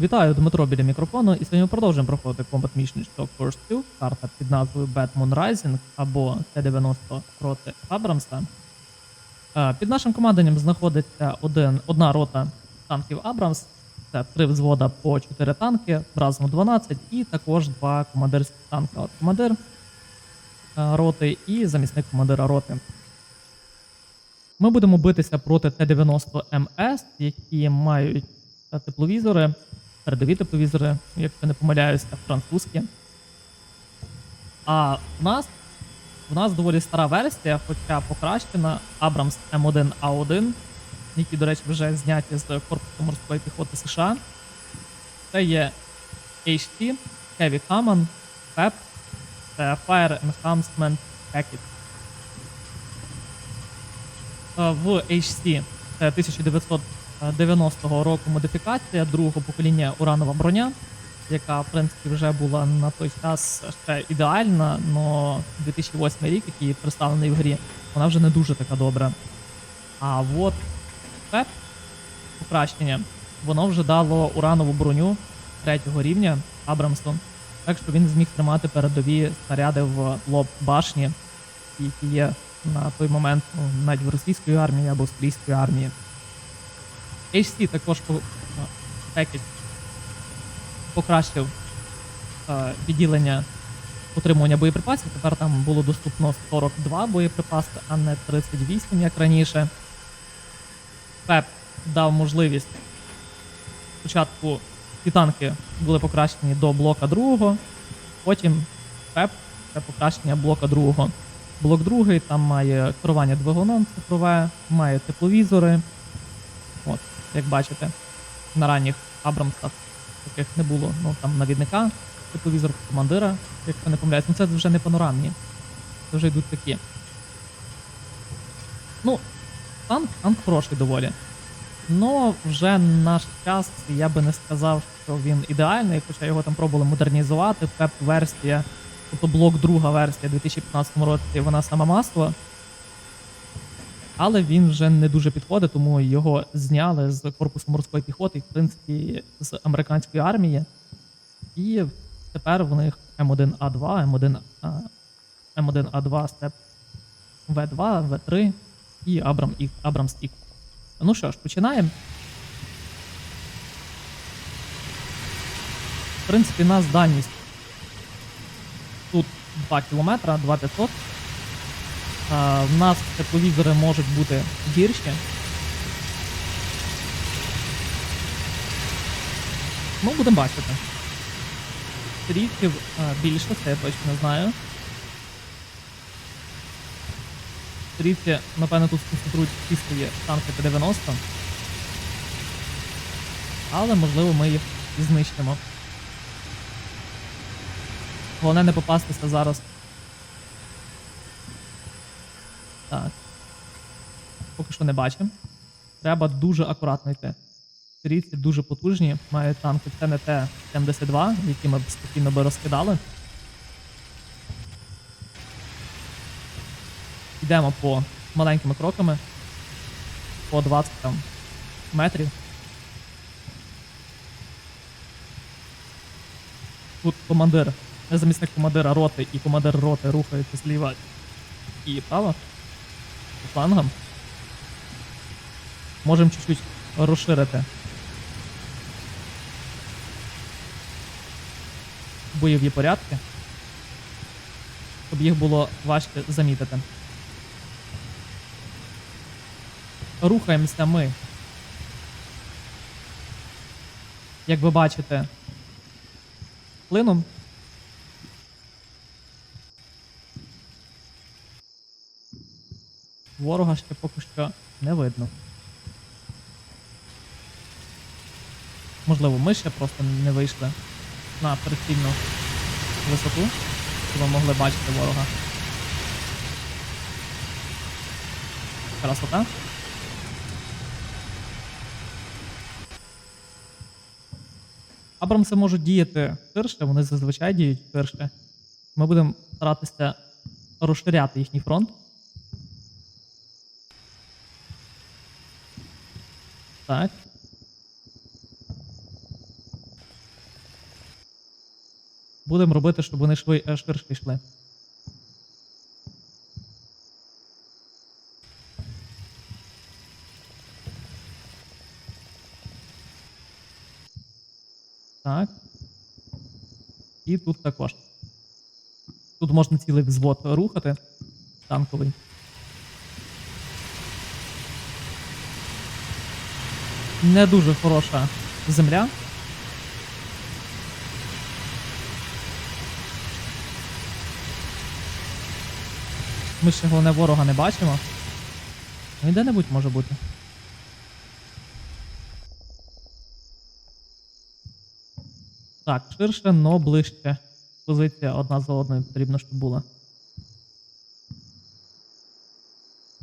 Вітаю, Дмитро біля мікрофону, і сьогодні ми продовжуємо проходити Mission Shock Force 2, карта під назвою Bad Rising або Т-90 проти Абрамса. Е, Під нашим командуванням знаходиться один, одна рота танків Абрамс, це три взвода по 4 танки, разом 12, і також два командирські танки. От командир е, роти і замісник командира роти. Ми будемо битися проти Т-90МС, які мають е, тепловізори, передові тепловізори, якщо не помиляюся, французькі. А в нас, в нас доволі стара версія, хоча покращена Abrams М1А1, які, до речі, вже зняті з Корпусу морської піхоти США. Це є HT, Heavy Common, PEP, це Fire Enhancement Package. Е, В HC це 1990 року модифікація другого покоління уранова броня, яка в принципі вже була на той час ще ідеальна, але 2008 рік, який представлений в грі, вона вже не дуже така добра. А от ПЕП покращення, воно вже дало уранову броню третього рівня Абрамсу, так що він зміг тримати передові снаряди в лоб башні, які є на той момент ну, навіть в російської армії або австрійської армії. HC також покращив е, відділення утримування боєприпасів. Тепер там було доступно 42 боєприпаси, а не 38, як раніше. ПЕП дав можливість спочатку ці танки були покращені до блока другого, потім ПЕП це покращення блока другого. Блок другий там має керування двигуном цифрове, має тепловізори. От, як бачите, на ранніх Абрамсах таких не було. Ну там навідника, тепловізор командира, якщо не помиляюсь. Ну це вже не панорамні. Це вже йдуть такі. Ну, танк, танк хороший доволі. Ну, вже наш час, я би не сказав, що він ідеальний, хоча його там пробували модернізувати. ПЕП-версія, тобто блок друга версія 2015 році, вона сама масло. Але він вже не дуже підходить, тому його зняли з корпусу морської піхоти, в принципі, з американської армії. І тепер в них М1А2, М1, а, М1А2 степ В2, В3 і Абрам, і Абрамс Ік. Ну що ж, починаємо. В принципі, нас дальність тут 2 км, 2500. В нас тепловізори можуть бути гірші. Ну, будемо бачити. Стрітків а, більше, це я точно не знаю. Стрітки, напевно, тут сконцентрують всі свої танки Т-90. Але, можливо, ми їх знищимо. Головне не попастися зараз так. Поки що не бачимо. Треба дуже акуратно йти. Стрільці дуже потужні, мають танки ТНТ 72, які ми б спокійно би розкидали. Йдемо по маленькими кроками. По 20 там, метрів. Тут командир, замісник командира роти і командир роти рухаються зліва і право по флангам. Можемо чуть-чуть розширити бойові порядки, щоб їх було важче замітити. Рухаємося ми. Як ви бачите, клином. Ворога ще поки що не видно. Можливо, ми ще просто не вийшли на прицільну висоту, щоб ви могли бачити ворога. Красота. Абрамси можуть діяти ширше, вони зазвичай діють ширше. Ми будемо старатися розширяти їхній фронт. Так. Будемо робити, щоб вони шви, е, швидше йшли. Так. І тут також. Тут можна цілий взвод рухати. Танковий. Не дуже хороша земля. Ми ще головне ворога не бачимо. І де-небудь може бути. Так, ширше, но ближче. Позиція одна за одною потрібно, щоб була.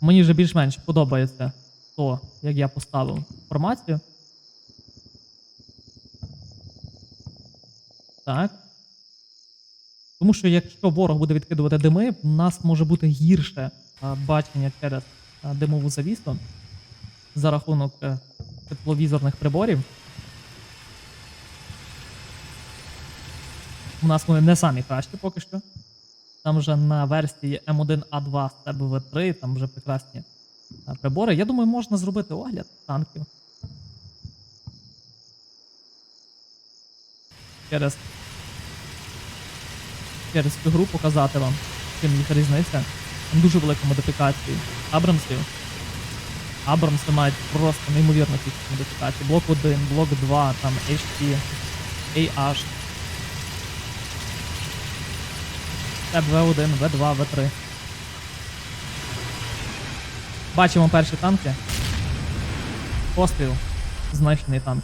Мені вже більш-менш подобається то, як я поставив формацію. Так. Тому що якщо ворог буде відкидувати дими, у нас може бути гірше а, бачення через а, димову завісу за рахунок е, тепловізорних приборів. У нас вони не самі кращі поки що. Там вже на версії М1А2 Step V3, там вже прекрасні прибори. Я думаю, можна зробити огляд танків. Через через цю гру показати вам, чим їх різниця. Там дуже велика модифікація Абрамсів. Абрамси мають просто неймовірну кількість модифікацій. Блок 1, блок 2, там HT, AH. Степ V1, V2, V3. Бачимо перші танки. Постріл. Знищений танк.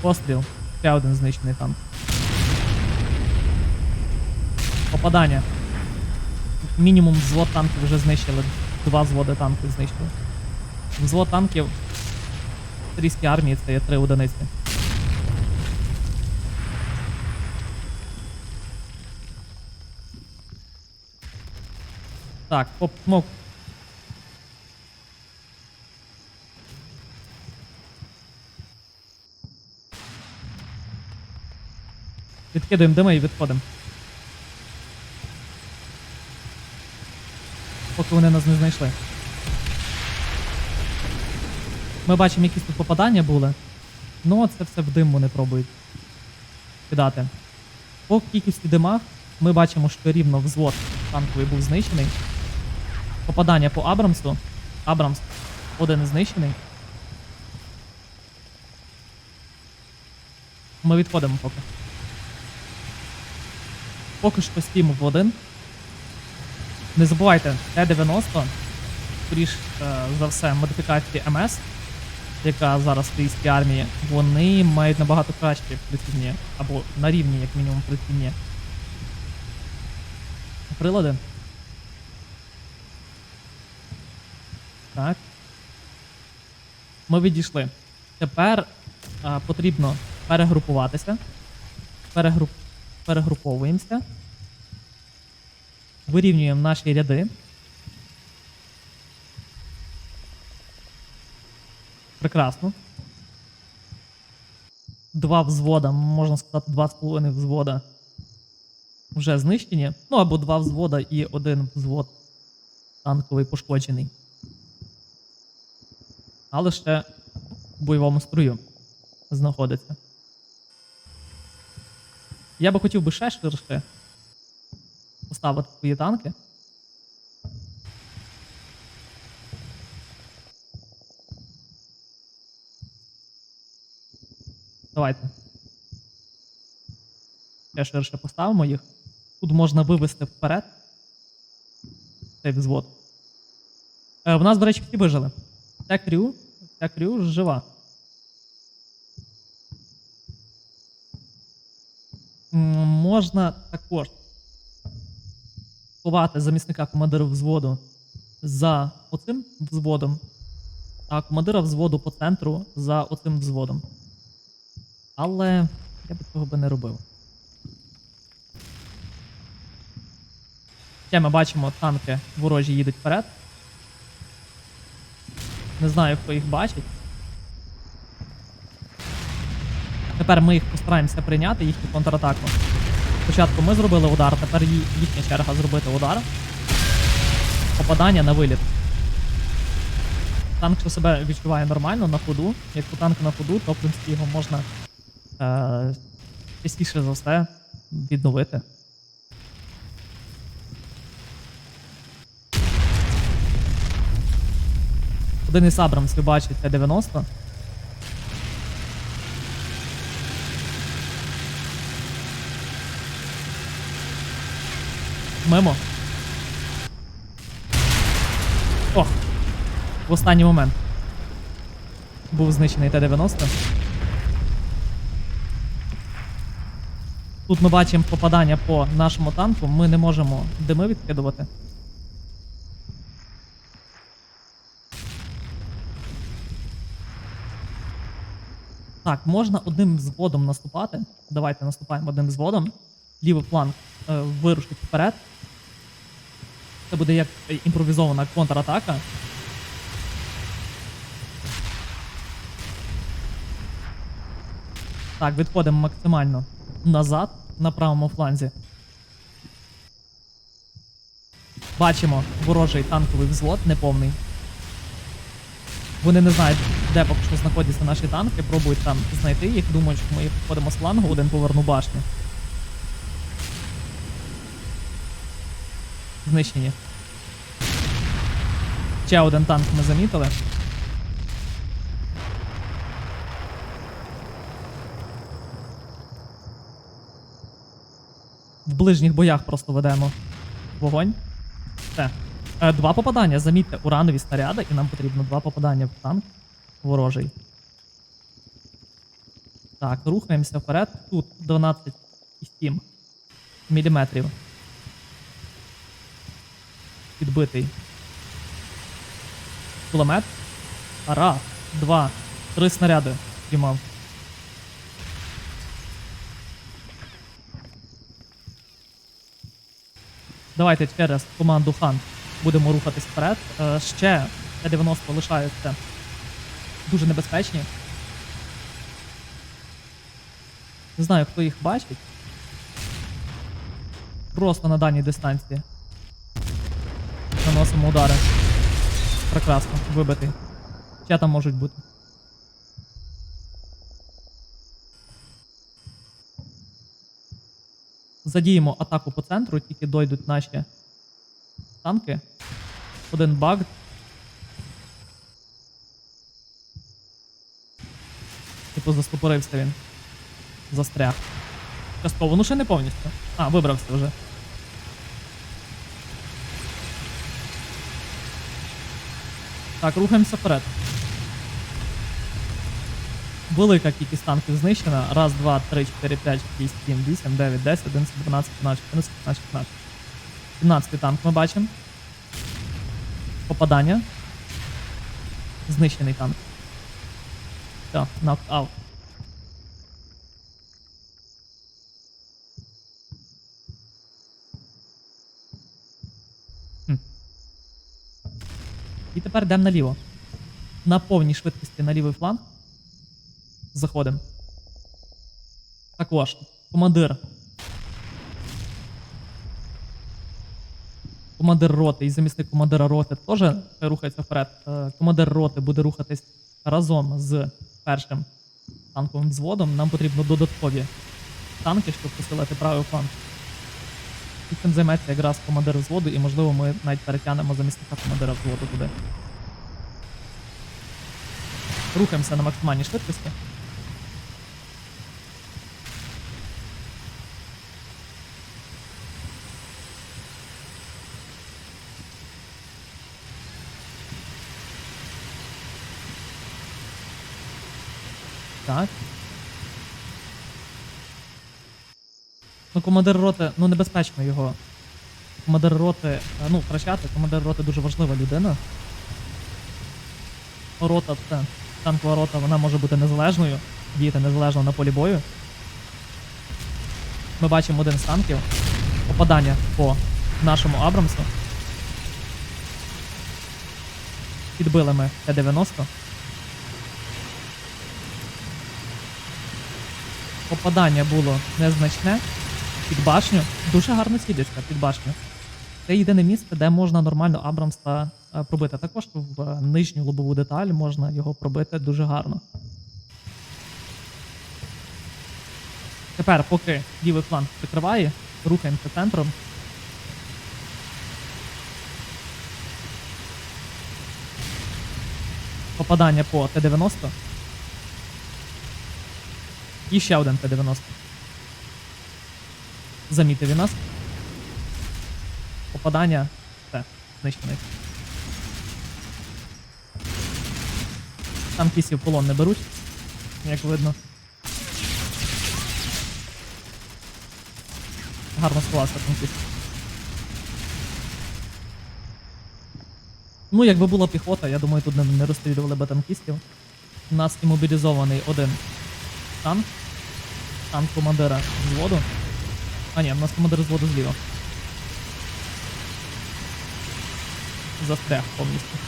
Постріл. Ще один знищений танк. Попадання. Мінімум взвод танків вже знищили. Два взводи танків знищили. Взвод танків в сирійській армії це є три одиниці. Так, поп смок. Відкидаємо дими і відходимо. Поки вони нас не знайшли. Ми бачимо, якісь тут попадання були. Ну, це все в дим вони пробують кидати. По кількості димах ми бачимо, що рівно взвод танковий був знищений. Попадання по Абрамсу. Абрамс один знищений. Ми відходимо поки. Поки що стім в один. Не забувайте, Т-90, скоріш е, за все, модифікації МС, яка зараз в російській армії, вони мають набагато кращі прицільні, або на рівні, як мінімум, прицільні прилади. Так. Ми відійшли. Тепер а, потрібно перегрупуватися. Перегруп... Перегруповуємося. Вирівнюємо наші ряди. Прекрасно. Два взвода, можна сказати, два з половиною взвода вже знищені. Ну або два взвода і один взвод танковий пошкоджений. Але ще в бойовому струю знаходиться. Я би хотів би ще ширше поставити свої танки. Давайте. Ще ширше поставимо їх. Тут можна вивести вперед. Цей взвод. Е, в нас, до речі, всі вижили. Ця крю, ця крю жива. Можна також ховати замісника командира взводу за оцим взводом, а командира взводу по центру за оцим взводом. Але я би цього би не робив. Ще ми бачимо, танки ворожі їдуть вперед. Не знаю, хто їх бачить. Тепер ми їх постараємося прийняти їхню контратаку. Спочатку ми зробили удар, тепер їхня черга зробити удар. Попадання на виліт. Танк що себе відчуває нормально на ходу. Якщо танк на ходу, то в принципі його можна е- частіше за все відновити. Із Абрамс ви бачите 90. Мимо. Ох. В останній момент. Був знищений Т-90. Тут ми бачимо попадання по нашому танку. Ми не можемо дими відкидувати. Так, можна одним взводом наступати. Давайте наступаємо одним взводом. Лівий фланг е, вирушить вперед. Це буде як е, імпровізована контратака. Так, відходимо максимально назад на правому фланзі. Бачимо ворожий танковий взвод, неповний. Вони не знають, де поки що знаходяться наші танки, пробують там знайти їх, думають, що ми їх входимо з флангу, один поверну башню. Знищені. Ще один танк ми замітили. В ближніх боях просто ведемо вогонь. Все. Е, Два попадання. Замітьте, уранові снаряди, і нам потрібно два попадання в танк ворожий. Так, рухаємося вперед. Тут 12,7 міліметрів. Підбитий. Кулемет. Раз, два, три снаряди піймав. Давайте через команду Хан будемо рухатись вперед. Е, ще Т-90 лишаються дуже небезпечні. Не знаю, хто їх бачить. Просто на дальній дистанції. Наносимо удари. Прекрасно, вибитий. Ще там можуть бути. Задіємо атаку по центру, тільки дойдуть наші танки. Один баг. Типу застопорився він. Застряг. Частково, ну ще не повністю. А, вибрався вже. Так, рухаємося вперед. Велика кількість танків знищена. Раз, два, три, чотири, п'ять, шість, сім, вісім, дев'ять, десять, одинадцять, дванадцять, тринадцять, чотирнадцять, п'ятнадцять, шістнадцять. 17 танк ми бачимо. Попадання. Знищений танк. Все, нокаут. І тепер йдемо наліво. На повній швидкості на лівий фланг. Заходимо. Також командир. Командир роти і замісник командира роти теж рухається вперед. Е, Командир роти буде рухатись разом з першим танковим взводом. Нам потрібно додаткові танки, щоб посилити правий фланг. І цим займеться якраз командир взводу, і можливо ми навіть перетягнемо замісника командира взводу туди. Рухаємося на максимальній швидкості. Так. Ну, командир роти, ну небезпечно його. Командир роти, е, ну, втрачати, командир роти дуже важлива людина. Рота це танкова рота, вона може бути незалежною, діяти незалежно на полі бою. Ми бачимо один з танків. Попадання по нашому Абрамсу. Підбили ми Т-90. Попадання було незначне. Під башню. Дуже гарно цілиться під башню. Це єдине місце, де можна нормально Абрамса е, пробити. Також в е, нижню лобову деталь можна його пробити дуже гарно. Тепер, поки лівий фланг прикриває, рухаємося центром. Попадання по Т-90. І ще один Т-90. Замітив він нас. Попадання. Все, знищений. Там кісів полон не беруть, як видно. Гарно склався танкіст. Ну, якби була піхота, я думаю, тут не, розстрілювали би танкістів. У нас імобілізований один танк. Танк командира взводу. А ні, у нас командир взводу зліва. Застряг повністю.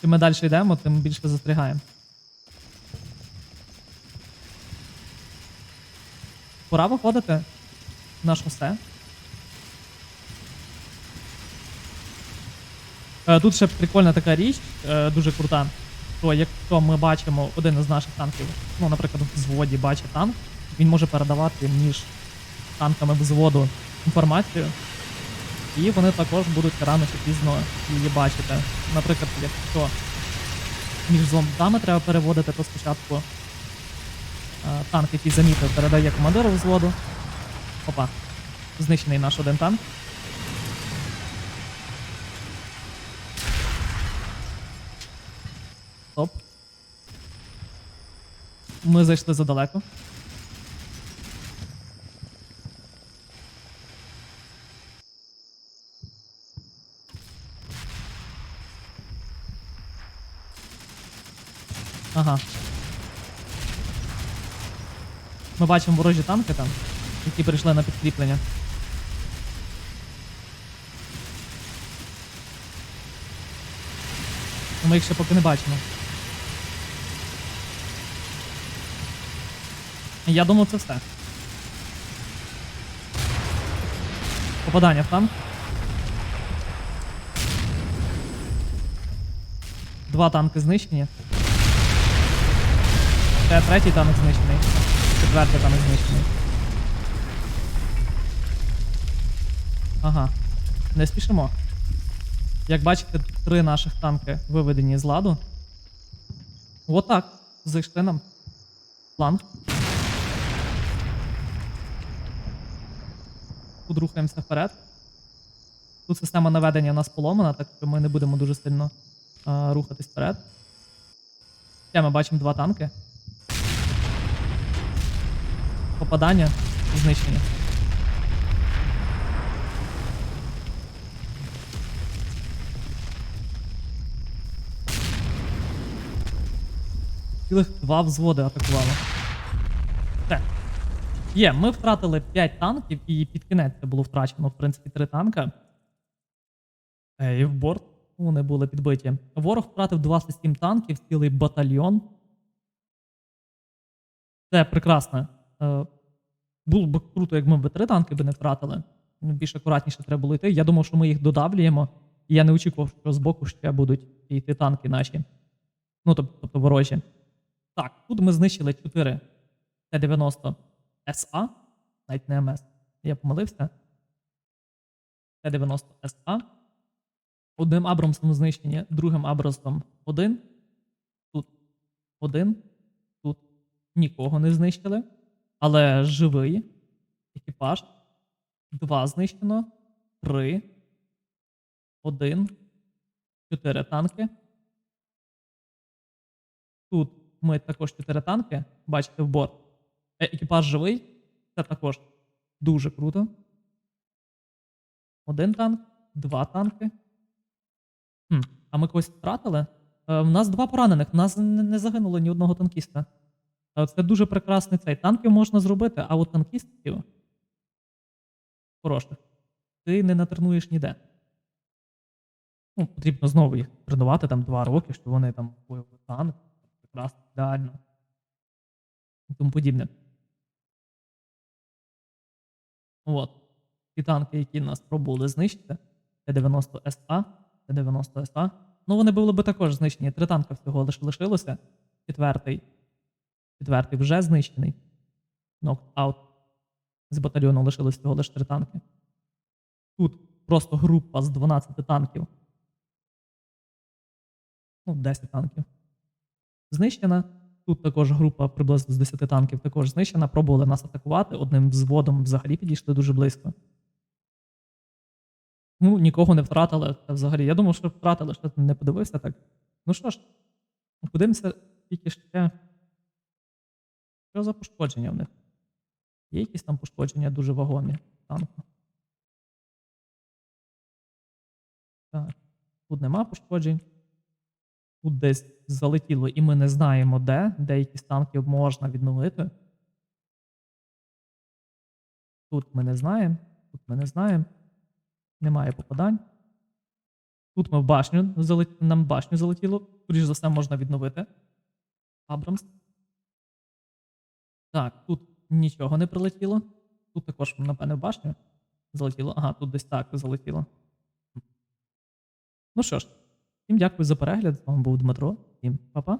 Чим ми далі йдемо, тим більше застрягаємо. Пора виходити на шосе. Е, Тут ще прикольна така річ, е, дуже крута. То якщо ми бачимо один із наших танків, ну, наприклад, в взводі бачить танк, він може передавати між танками взводу інформацію. І вони також будуть рано чи пізно її бачити. Наприклад, якщо між зондами треба переводити, то спочатку е, танк, який замітив, передає командиру взводу. Опа. Знищений наш один танк. Ми зайшли задалеко. Ага. Ми бачимо ворожі танки там, які прийшли на підкріплення. Ми їх ще поки не бачимо. Я думаю, це все. Попадання в танк. Два танки знищені. Це третій танк знищений. Четвертий танк знищений. Ага. Не спішимо. Як бачите, три наших танки виведені з ладу. Отак. Зайшли нам. Фланг. Тут рухаємося вперед. Тут система наведення у нас поломана, так що ми не будемо дуже сильно а, рухатись вперед. Ще ми бачимо два танки. Попадання, знищення. Цілих два взводи атакували. Є, ми втратили 5 танків, і під кінець це було втрачено, в принципі, 3 танка. Е, І в борт вони були підбиті. Ворог втратив 27 танків, цілий батальйон. Це прекрасно. Е, Було б круто, якби ми б 3 танки би не втратили. Більш акуратніше треба було йти. Я думав, що ми їх додавлюємо. І я не очікував, що збоку ще будуть йти танки наші. Ну, тоб- тобто ворожі. Так, тут ми знищили 4 Т-90 СА, навіть не МС. Я помилився. Т-90 СА. Одним Абрамсом знищені, другим Абрамсом один. Тут один. Тут нікого не знищили. Але живий. Екіпаж. Два знищено. Три. Один. Чотири танки. Тут ми також 4 танки. Бачите в борт. Е, Екіпаж живий. Це також дуже круто. Один танк, два танки. Хм, а ми когось втратили? Е, в нас два поранених, в нас не, не загинуло ні одного танкіста. Е, це дуже прекрасний цей. Танків можна зробити, а от танкістів хороших. Ти не натренуєш ніде. Ну, потрібно знову їх тренувати там два роки, щоб вони там бойовий танк. Прекрасно, ідеально. і тому подібне. От. Ті танки, які нас пробували знищити, Т-90СА, Т-90СА. Ну, вони були би також знищені. Три танки всього лише лишилося. Четвертий. Четвертий вже знищений. Out. З батальйону лишилось всього лише три танки. Тут просто група з 12 танків. Ну, 10 танків. Знищена. Тут також група приблизно з 10 танків також знищена. Пробували нас атакувати. Одним взводом взагалі підійшли дуже близько. Ну, нікого не втратили. Та взагалі, я думав, що втратили, що не подивився так. Ну що ж, подивимося тільки ще. Що за пошкодження в них? Є якісь там пошкодження дуже вагомі танку. Так, тут нема пошкоджень. Тут десь залетіло, і ми не знаємо де. Деякі з танків можна відновити. Тут ми не знаємо. Тут ми не знаємо. Немає попадань. Тут ми в башню залет... нам башню залетіло. Скоріш за все, можна відновити. Абрамс. Так, тут нічого не прилетіло. Тут також, напевне, в башню залетіло. Ага, тут десь так залетіло. Ну що ж, всім дякую за перегляд. З вами був Дмитро. Всім па-па.